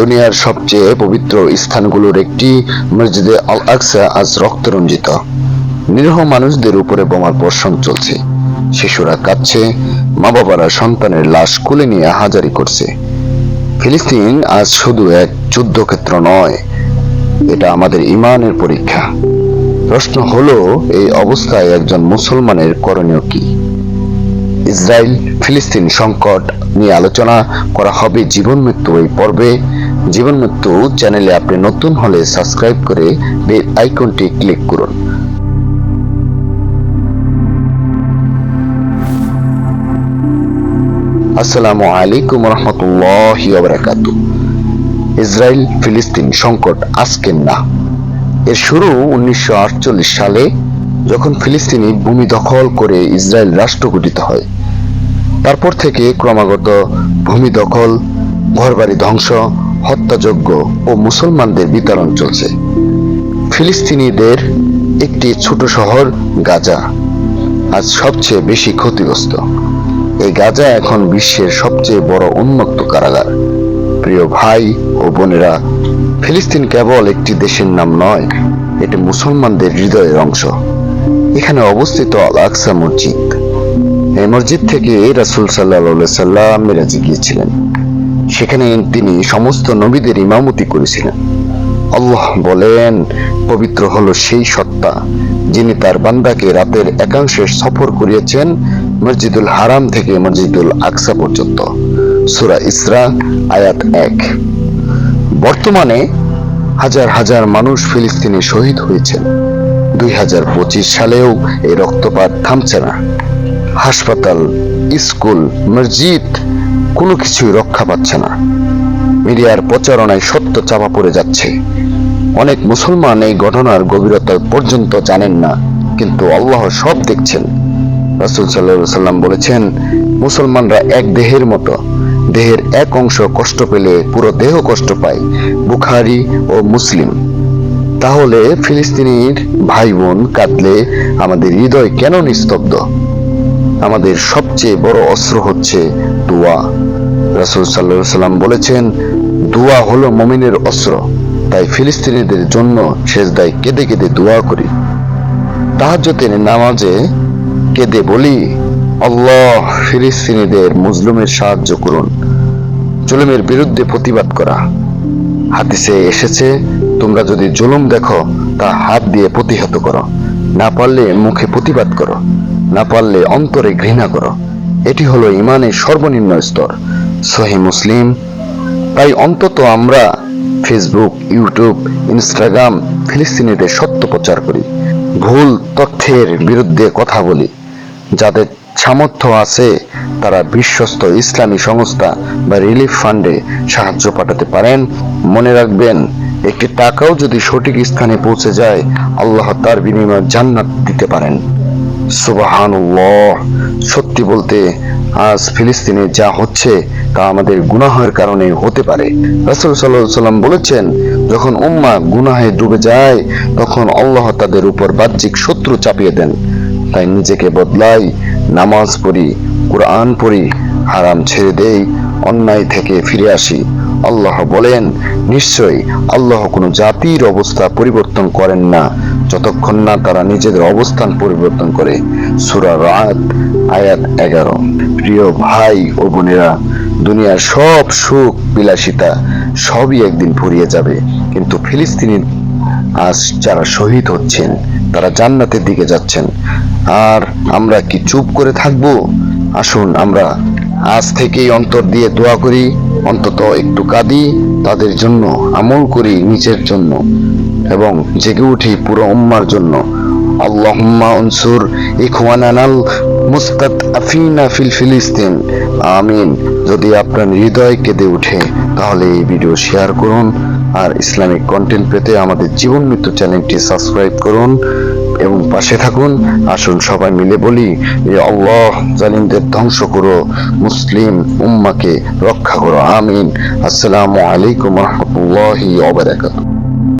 দুনিয়ার সবচেয়ে পবিত্র স্থানগুলোর একটি মসজিদে আল আকসা আজ রক্তরঞ্জিত। নিরীহ মানুষদের উপরে বোমার বর্ষণ চলছে। শিশুরা কাঁদছে মা বাবারা সন্তানের লাশ কুলে নিয়ে হাজারি করছে। ফিলিস্তিন আজ শুধু এক যুদ্ধক্ষেত্র নয়, এটা আমাদের ইমানের পরীক্ষা। প্রশ্ন হলো, এই অবস্থায় একজন মুসলমানের করণীয় কি? ইসরায়েল ফিলিস্তিন সংকট নিয়ে আলোচনা করা হবে জীবন মৃত্যু এই পর্বে। জীবন মৃত্যু চ্যানেলে আপনি নতুন হলে সাবস্ক্রাইব করে বেল আইকনটি ক্লিক করুন। আসসালামু আলাইকুম রহমতুল্লাহ বারাকাতু ইসরায়েল ফিলিস্তিন সংকট আজকের না। এর শুরু উনিশশো আটচল্লিশ সালে যখন ফিলিস্তিনি ভূমি দখল করে ইসরায়েল রাষ্ট্র গঠিত হয়। তারপর থেকে ক্রমাগত ভূমি দখল, ঘরবাড়ি ধ্বংস হত্যাযজ্ঞ ও মুসলমানদের বিতরণ চলছে। ফিলিস্তিনিদের একটি ছোট শহর গাজা, আজ সবচেয়ে বেশি ক্ষতিগ্রস্ত। এই গাজা এখন বিশ্বের সবচেয়ে বড় উন্মুক্ত কারাগার। প্রিয় ভাই ও বোনেরা, ফিলিস্তিন কেবল একটি দেশের নাম নয়, এটি মুসলমানদের হৃদয়ের অংশ। এখানে অবস্থিত আল আকসা মসজিদ। এই মসজিদ থেকে রাসুল সাল্লাহ সাল্লাম মেরাজে গিয়েছিলেন। সেখানে তিনি সমস্ত নবীদের ইমামতি করেছিলেন। আল্লাহ বলেন, পবিত্র হলো সেই সত্তা যিনি তার বান্দাকে রাতের একাংশে সফর করিয়েছেন মসজিদুল হারাম থেকে মসজিদুল আকসা পর্যন্ত। সুরা ইসরা, আয়াত এক। বর্তমানে হাজার হাজার মানুষ ফিলিস্তিনে শহীদ হয়েছেন। দুই হাজার পঁচিশ সালেও এই রক্তপাত থামছে না। হাসপাতাল, স্কুল, মসজিদ কোনো কিছুই রক্ষা পাচ্ছে না। মিডিয়ার প্রচারণায় সত্য চাপা পড়ে যাচ্ছে। অনেক মুসলমান এই ঘটনার গভীরতা পর্যন্ত জানেন না, কিন্তু আল্লাহ সব দেখছেন। রাসুল সাল্লাহ সাল্লাম বলেছেন, মুসলমানরা এক দেহের মতো, দেহের এক অংশ কষ্ট পেলে পুরো দেহ কষ্ট পায়, বুখারি ও মুসলিম। তাহলে ফিলিস্তিনির ভাই বোন কাঁদলে আমাদের হৃদয় কেন নিস্তব্ধ? আমাদের সবচেয়ে বড় অস্ত্র হচ্ছে দোয়া। রাসুল সাল্লাহ সাল্লাম বলেছেন, দোয়া হলো মমিনের অস্ত্র। তাই ফিলিস্তিনিদের জন্য শেষ দায় কেঁদে কেঁদে দোয়া করি। তাহাজ্জতের নামাজে কেঁদে বলি, আল্লাহ, ফিলিস্তিনিদের মুসলিমের সাহায্য করুন। জুলুমের বিরুদ্ধে প্রতিবাদ করা। হাদিসে এসেছে, তোমরা যদি জুলুম দেখো, তা হাত দিয়ে প্রতিহত করো। না পারলে মুখে প্রতিবাদ করো। না পারলে অন্তরে ঘৃণা করো। এটি হলো ইমানের সর্বনিম্ন স্তর। সহি মুসলিম। তাই অন্তত আমরা ফেসবুক, ইউটিউব, ইনস্টাগ্রাম, ফিলিস্তিনিদের সত্য প্রচার করি। ভুল তথ্যের বিরুদ্ধে কথা বলি। যাদের সামর্থ্য আছে, তারা বিশ্বস্ত ইসলামী সংস্থা বা রিলিফ ফান্ডে সাহায্য পাঠাতে পারেন। মনে রাখবেন, একটি টাকাও যদি সঠিক স্থানে পৌঁছে যায়, আল্লাহ তার বিনিময়ে জান্নাত দিতে পারেন। সুবাহানুল্লাহ। সত্যি বলতে, আজ ফিলিস্তিনে যা হচ্ছে, তা আমাদের গুনাহের কারণে হতে পারে। রাসুল সাল্লাম বলেছেন, যখন উম্মা গুনাহে ডুবে যায়, তখন আল্লাহ তাদের উপর বাহ্যিক শত্রু চাপিয়ে দেন। তাই নিজেকে বদলাই, নামাজ পড়ি, কোরআন পড়ি, হারাম ছেড়ে দেই, অন্যায় থেকে ফিরে আসি। আল্লাহ বলেন, নিশ্চয়ই আল্লাহ কোনো জাতির অবস্থা পরিবর্তন করেন না। যতক্ষণ না তারা নিজেদের অবস্থান পরিবর্তন করে, সুরা রাত, আয়াত এগারো। প্রিয় ভাই ও বোনেরা, দুনিয়ার সব সুখ, বিলাসিতা সবই একদিন ফুরিয়ে যাবে। কিন্তু ফিলিস্তিনি আজ যারা শহীদ হচ্ছেন, তারা জান্নাতের দিকে যাচ্ছেন। আর আমরা কি চুপ করে থাকব? আসুন আমরা আজ থেকেই অন্তর দিয়ে দোয়া করি, অন্তত একটু কাঁদি, তাদের জন্য আমল করি নিজের জন্য। এবং জেগে উঠি পুরো উম্মার জন্য। আল্লাহুম্মা আনসুর ইখওয়ানানাল মুস্তাদআফিনা ফিল ফিলিস্তিন। আমিন। যদি আপনার হৃদয় কেঁদে ওঠে, তাহলে এই ভিডিও শেয়ার করুন আর ইসলামিক কন্টেন্ট পেতে আমাদের জীবন মৃত্যু চ্যানেলটি সাবস্ক্রাইব করুন এবং পাশে থাকুন। আসুন সবাই মিলে বলি যে আল্লাহ, জালিমদের ধ্বংস করো, মুসলিম উম্মাকে রক্ষা করো। আমিন। আসসালামু আলাইকুম রহমতুল্লাহি ওয়া বারাকাতুহু।